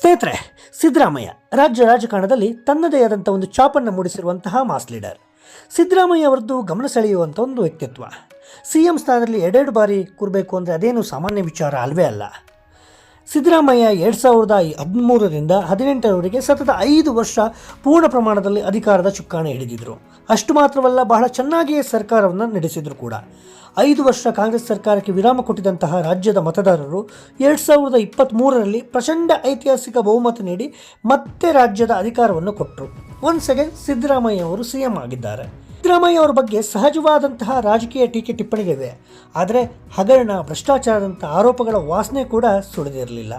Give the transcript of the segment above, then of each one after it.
ಸ್ನೇಹಿತರೆ, ಸಿದ್ದರಾಮಯ್ಯ ರಾಜ್ಯ ರಾಜಕಾರಣದಲ್ಲಿ ತನ್ನದೇ ಆದಂಥ ಒಂದು ಚಾಪನ್ನು ಮೂಡಿಸಿರುವಂತಹ ಮಾಸ್ ಲೀಡರ್. ಸಿದ್ದರಾಮಯ್ಯ ಅವರದ್ದು ಗಮನ ಸೆಳೆಯುವಂಥ ಒಂದು ವ್ಯಕ್ತಿತ್ವ. ಸಿ ಎಂ ಸ್ಥಾನದಲ್ಲಿ ಎರಡೆರಡು ಬಾರಿ ಕೂರಬೇಕು ಅಂದರೆ ಅದೇನು ಸಾಮಾನ್ಯ ವಿಚಾರ ಅಲ್ವೇ ಅಲ್ಲ. ಸಿದ್ದರಾಮಯ್ಯ ಎರಡು ಸಾವಿರದ ಹದಿಮೂರರಿಂದ ಹದಿನೆಂಟರವರೆಗೆ ಸತತ ಐದು ವರ್ಷ ಪೂರ್ಣ ಪ್ರಮಾಣದಲ್ಲಿ ಅಧಿಕಾರದ ಚುಕ್ಕಾಣಿ ಹಿಡಿದಿದ್ರು. ಅಷ್ಟು ಮಾತ್ರವಲ್ಲ, ಬಹಳ ಚೆನ್ನಾಗಿಯೇ ಸರ್ಕಾರವನ್ನು ನಡೆಸಿದರು ಕೂಡ. ಐದು ವರ್ಷ ಕಾಂಗ್ರೆಸ್ ಸರ್ಕಾರಕ್ಕೆ ವಿರಾಮ ಕೊಟ್ಟಿದ್ದಂತಹ ರಾಜ್ಯದ ಮತದಾರರು ಎರಡು ಸಾವಿರದ ಇಪ್ಪತ್ತ್ಮೂರರಲ್ಲಿ ಪ್ರಚಂಡ ಐತಿಹಾಸಿಕ ಬಹುಮತ ನೀಡಿ ಮತ್ತೆ ರಾಜ್ಯದ ಅಧಿಕಾರವನ್ನು ಕೊಟ್ಟರು ಒನ್ಸ್ ಅಗೇನ್ ಸಿದ್ದರಾಮಯ್ಯ ಅವರು ಸಿ ಆಗಿದ್ದಾರೆ. ಸಿದ್ದರಾಮಯ್ಯ ಅವರ ಬಗ್ಗೆ ಸಹಜವಾದಂತಹ ರಾಜಕೀಯ ಟೀಕೆ ಟಿಪ್ಪಣಿಗಳಿವೆ ಆದರೆ ಹಗರಣ, ಭ್ರಷ್ಟಾಚಾರದಂಥ ಆರೋಪಗಳ ವಾಸನೆ ಕೂಡ ಸುಳಿದಿರಲಿಲ್ಲ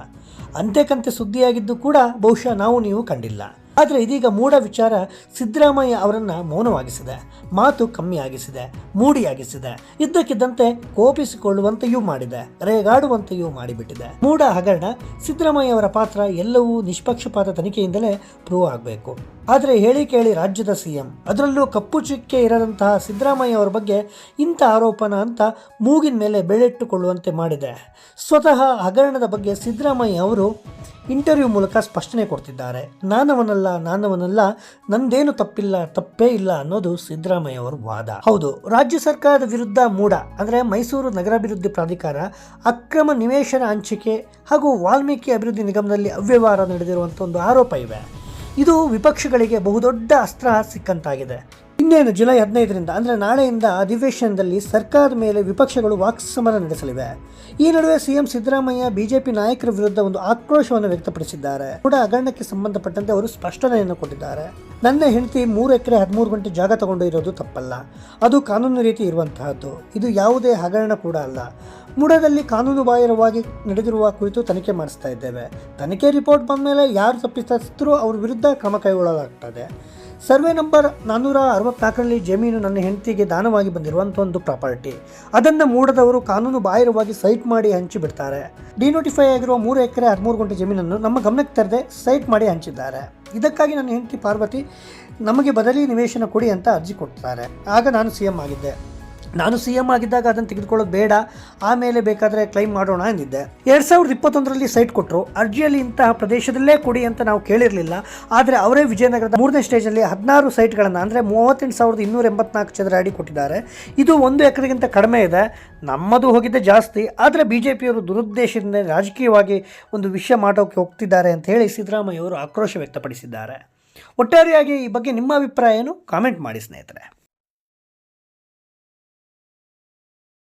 ಅಂತೆಕಂತೆ ಸುದ್ದಿಯಾಗಿದ್ದು ಕೂಡ ಬಹುಶಃ ನಾವು ನೀವು ಕಂಡಿಲ್ಲ. ಆದರೆ ಇದೀಗ ಮೂಢ ವಿಚಾರ ಸಿದ್ದರಾಮಯ್ಯ ಅವರನ್ನು ಮೌನವಾಗಿಸಿದೆ. ಮಾತು ಕಮ್ಮಿಯಾಗಿಸಿದೆ, ಮೂಡಿಯಾಗಿಸಿದೆ. ಇದ್ದಕ್ಕಿದ್ದಂತೆ ಕೋಪಿಸಿಕೊಳ್ಳುವಂತೆಯೂ ಮಾಡಿದೆ, ರೇಗಾಡುವಂತೆಯೂ ಮಾಡಿಬಿಟ್ಟಿದೆ. ಮೂಢ ಹಗರಣ ಸಿದ್ದರಾಮಯ್ಯ ಅವರ ಪಾತ್ರ ಎಲ್ಲವೂ ನಿಷ್ಪಕ್ಷಪಾತ ತನಿಖೆಯಿಂದಲೇ ಪ್ರೂವ್ ಆಗಬೇಕು. ಆದರೆ ಹೇಳಿ ಕೇಳಿ ರಾಜ್ಯದ ಸಿಎಂ, ಅದರಲ್ಲೂ ಕಪ್ಪು ಚುಕ್ಕೆ ಇರದಂತಹ ಸಿದ್ದರಾಮಯ್ಯ ಅವರ ಬಗ್ಗೆ ಇಂಥ ಆರೋಪನ ಅಂತ ಮೂಗಿನ ಮೇಲೆ ಬೆಳೆಟ್ಟುಕೊಳ್ಳುವಂತೆ ಮಾಡಿದೆ. ಸ್ವತಃ ಹಗರಣದ ಬಗ್ಗೆ ಸಿದ್ದರಾಮಯ್ಯ ಅವರು ಇಂಟರ್ವ್ಯೂ ಮೂಲಕ ಸ್ಪಷ್ಟನೆ ಕೊಡ್ತಿದ್ದಾರೆ. ನಾನವನಲ್ಲ ನಾನವನಲ್ಲ, ನಂದೇನು ತಪ್ಪಿಲ್ಲ, ತಪ್ಪೇ ಇಲ್ಲ ಅನ್ನೋದು ಸಿದ್ದರಾಮಯ್ಯ ಅವರ ವಾದ. ಹೌದು, ರಾಜ್ಯ ಸರ್ಕಾರದ ವಿರುದ್ಧ ಮೂಡ, ಅಂದರೆ ಮೈಸೂರು ನಗರಾಭಿವೃದ್ಧಿ ಪ್ರಾಧಿಕಾರ ಅಕ್ರಮ ನಿವೇಶನ ಹಂಚಿಕೆ ಹಾಗೂ ವಾಲ್ಮೀಕಿ ಅಭಿವೃದ್ಧಿ ನಿಗಮದಲ್ಲಿ ಅವ್ಯವಹಾರ ನಡೆದಿರುವಂಥ ಒಂದು ಆರೋಪ ಇವೆ. ಇದು ವಿಪಕ್ಷಗಳಿಗೆ ಬಹುದೊಡ್ಡ ಅಸ್ತ್ರ ಸಿಕ್ಕಂತಾಗಿದೆ. ಇನ್ನೇನು ಜುಲೈ ಹದಿನೈದರಿಂದ, ಅಂದರೆ ನಾಳೆಯಿಂದ ಅಧಿವೇಶನದಲ್ಲಿ ಸರ್ಕಾರದ ಮೇಲೆ ವಿಪಕ್ಷಗಳು ವಾಕ್ಸಮರ ನಡೆಸಲಿವೆ. ಈ ನಡುವೆ ಸಿಎಂ ಸಿದ್ದರಾಮಯ್ಯ ಬಿಜೆಪಿ ನಾಯಕರ ವಿರುದ್ಧ ಒಂದು ಆಕ್ರೋಶವನ್ನು ವ್ಯಕ್ತಪಡಿಸಿದ್ದಾರೆ. ಕೂಡ ಹಗರಣಕ್ಕೆ ಸಂಬಂಧಪಟ್ಟಂತೆ ಅವರು ಸ್ಪಷ್ಟನೆಯನ್ನು ಕೊಟ್ಟಿದ್ದಾರೆ. ನನ್ನ ಹೆಂಡತಿ ಮೂರು ಎಕರೆ ಹದಿಮೂರು ಗಂಟೆ ಜಾಗ ತಗೊಂಡು ಇರೋದು ತಪ್ಪಲ್ಲ. ಅದು ಕಾನೂನು ರೀತಿ ಇರುವಂತಹದ್ದು. ಇದು ಯಾವುದೇ ಹಗರಣ ಕೂಡ ಅಲ್ಲ. ಮುಡದಲ್ಲಿ ಕಾನೂನು ಬಾಹಿರವಾಗಿ ನಡೆದಿರುವ ಕುರಿತು ತನಿಖೆ ಮಾಡಿಸ್ತಾ ಇದ್ದೇವೆ. ತನಿಖೆ ರಿಪೋರ್ಟ್ ಬಂದ ಮೇಲೆ ಯಾರು ತಪ್ಪಿತಸ್ಥರು ಅವ್ರ ವಿರುದ್ಧ ಕ್ರಮ ಕೈಗೊಳ್ಳಲಾಗ್ತದೆ. ಸರ್ವೆ ನಂಬರ್ ನಾನ್ನೂರ ಅರವತ್ನಾಲ್ಕರಲ್ಲಿ ಜಮೀನು ನನ್ನ ಹೆಂಡತಿಗೆ ದಾನವಾಗಿ ಬಂದಿರುವಂಥ ಒಂದು ಪ್ರಾಪರ್ಟಿ. ಅದನ್ನು ಮೂಡದವರು ಕಾನೂನು ಬಾಹಿರವಾಗಿ ಸೈಟ್ ಮಾಡಿ ಹಂಚಿ ಬಿಡ್ತಾರೆ. ಡಿನೋಟಿಫೈ ಆಗಿರುವ ಮೂರು ಎಕರೆ ಹದಿಮೂರು ಗಂಟೆ ಜಮೀನನ್ನು ನಮ್ಮ ಗಮನಕ್ಕೆ ತರದೆ ಸೈಟ್ ಮಾಡಿ ಹಂಚಿದ್ದಾರೆ. ಇದಕ್ಕಾಗಿ ನನ್ನ ಹೆಂಡತಿ ಪಾರ್ವತಿ ನಮಗೆ ಬದಲಿ ನಿವೇಶನ ಕೊಡಿ ಅಂತ ಅರ್ಜಿ ಕೊಡ್ತಾರೆ. ಆಗ ನಾನು ಸಿ ಎಂ ಆಗಿದ್ದೆ. ನಾನು ಸಿ ಎಂ ಆಗಿದ್ದಾಗ ಅದನ್ನು ತೆಗೆದುಕೊಳ್ಳೋದು ಬೇಡ, ಆಮೇಲೆ ಬೇಕಾದರೆ ಕ್ಲೈಮ್ ಮಾಡೋಣ ಎಂದಿದ್ದೆ. ಎರಡು ಸಾವಿರದ ಇಪ್ಪತ್ತೊಂದರಲ್ಲಿ ಸೈಟ್ ಕೊಟ್ಟರು ಅರ್ಜಿಯಲ್ಲಿ ಇಂತಹ ಪ್ರದೇಶದಲ್ಲೇ ಕೊಡಿ ಅಂತ ನಾವು ಕೇಳಿರಲಿಲ್ಲ, ಆದರೆ ಅವರೇ ವಿಜಯನಗರದ ಮೂರನೇ ಸ್ಟೇಜಲ್ಲಿ ಹದಿನಾರು ಸೈಟ್ಗಳನ್ನು ಅಂದರೆ ಮೂವತ್ತೆಂಟು ಸಾವಿರದ ಇನ್ನೂರ ಎಂಬತ್ನಾಲ್ಕು ಚದರ ಅಡಿ ಕೊಟ್ಟಿದ್ದಾರೆ. ಇದು ಒಂದು ಎಕರೆಗಿಂತ ಕಡಿಮೆ ಇದೆ, ನಮ್ಮದು ಹೋಗಿದ್ದೆ ಜಾಸ್ತಿ, ಆದರೆ ಬಿ ಜೆ ಪಿಯವರು ದುರುದ್ದೇಶದಿಂದ ರಾಜಕೀಯವಾಗಿ ಒಂದು ವಿಷಯ ಮಾಡೋಕ್ಕೆ ಹೋಗ್ತಿದ್ದಾರೆ ಅಂತ ಹೇಳಿ ಸಿದ್ದರಾಮಯ್ಯ ಅವರು ಆಕ್ರೋಶ ವ್ಯಕ್ತಪಡಿಸಿದ್ದಾರೆ. ಒಟ್ಟಾರೆಯಾಗಿ ಈ ಬಗ್ಗೆ ನಿಮ್ಮ ಅಭಿಪ್ರಾಯ ಏನು? ಕಾಮೆಂಟ್ ಮಾಡಿ ಸ್ನೇಹಿತರೆ.